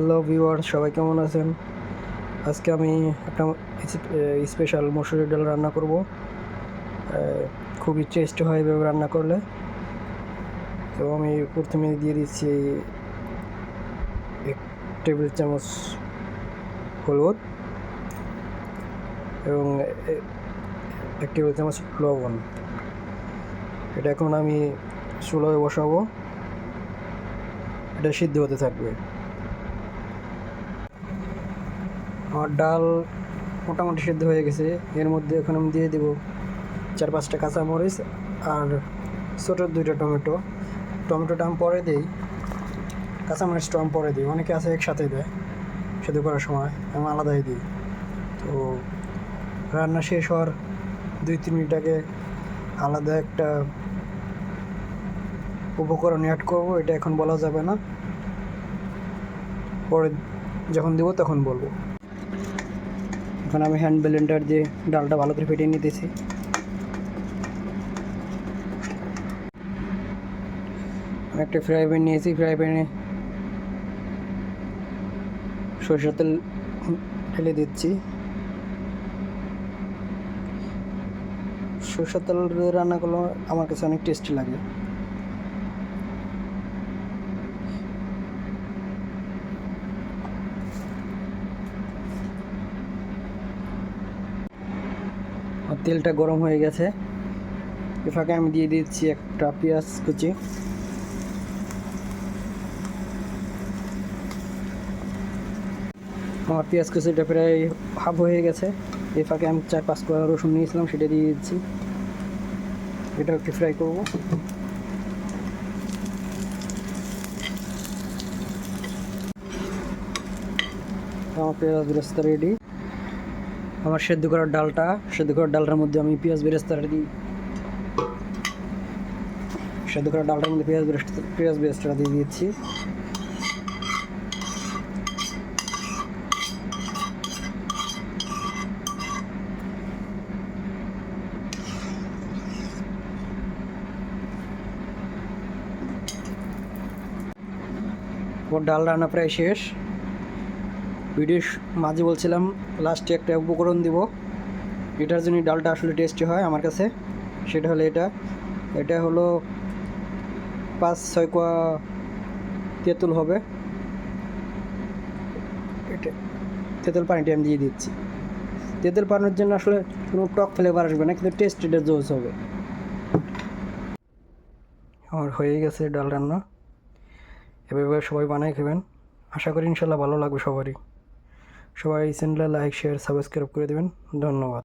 Hello viewer সবাই কেমন আছেন? আজকে আমি একটা স্পেশাল মসুরি ডাল রান্না করব। খুবই টেস্ট হয় এভাবে রান্না করলে। তো আমি প্রথমে দিয়ে দিচ্ছি এক টেবিল চামচ হলুদ এবং এক টেবিল চামচ লবণ। এটা এখন আমি চুলোয় বসাবো। এটা সিদ্ধ হতে থাকবে। আমার ডাল মোটামুটি সিদ্ধ হয়ে গেছে। এর মধ্যে এখন আমি দিয়ে দেবো চার পাঁচটা কাঁচামরিচ আর ছোটো দুইটা টমেটো। টমেটোটা আমি পরে দিই। কাঁচামরিচটা আমি পরে দিই। অনেকে আছে একসাথে দেয় সেদ্ধ করার সময়। আমি আলাদাই দিই। তো রান্না শেষ হওয়ার দুই, তিন মিনিট আগে আলাদা একটা উপকরণ অ্যাড করব। এটা এখন বলা যাবে না। পরে যখন দেবো তখন বলব। এখন আমি হ্যান্ড ব্লেন্ডার দিয়ে ডালটা ভালো করে ফেটিয়ে নিতেছি। আমি একটা ফ্রাই প্যান নিয়েছি ফ্রাই প্যানে সরষের তেল ঢেলে দিচ্ছি। সরষের তেল রান্না করলে আমার কাছে অনেক টেস্টি লাগে। তেলটা গরম হয়ে গেছে। এ ফাঁকে আমি দিয়ে দিচ্ছি একটা পেঁয়াজ কুচি। আমার পেঁয়াজ কুচিটা প্রায় হাফ হয়ে গেছে। এ ফাঁকে আমি চার পাঁচ কোয়া রসুন নিয়েছিলাম, সেটা দিয়ে দিচ্ছি। এটা একটু ফ্রাই করব। আমার পেঁয়াজ বেরেস্তা রেডি আমার সেদ্ধ করার ডালটা, সেদ্ধ করার ডালটার মধ্যে আমি পেঁয়াজ বেরেস্তাটা দিই। সেদ্ধ করার ডালটার মধ্যে পেঁয়াজ পেঁয়াজ বেরেস্তাটা দিয়ে ওর ডাল রান্না প্রায় শেষ। ভিডিও মাঝে বলছিলাম, লাস্টে একটা উপকরণ দিব। এটার জন্য ডালটা আসলে টেস্টি হয় আমার কাছে। সেটা হলো এটা। এটা হলো পাঁচ ছয় কোয়া তেঁতুল হবে। এটা তেঁতুল পানিটা আমি দিয়ে দিচ্ছি। তেঁতুল পানির জন্য আসলে কোনো টক ফ্লেভার আসবে না, কিন্তু টেস্ট এটা জোস হবে। আমার হয়ে গেছে ডাল রান্না। এভাবে সবাই বানাই খাবেন। আশা করি ইনশাল্লাহ ভালো লাগবে সবারই। সবাই চ্যানেলে লাইক শেয়ার সাবস্ক্রাইব করে দেবেন। ধন্যবাদ।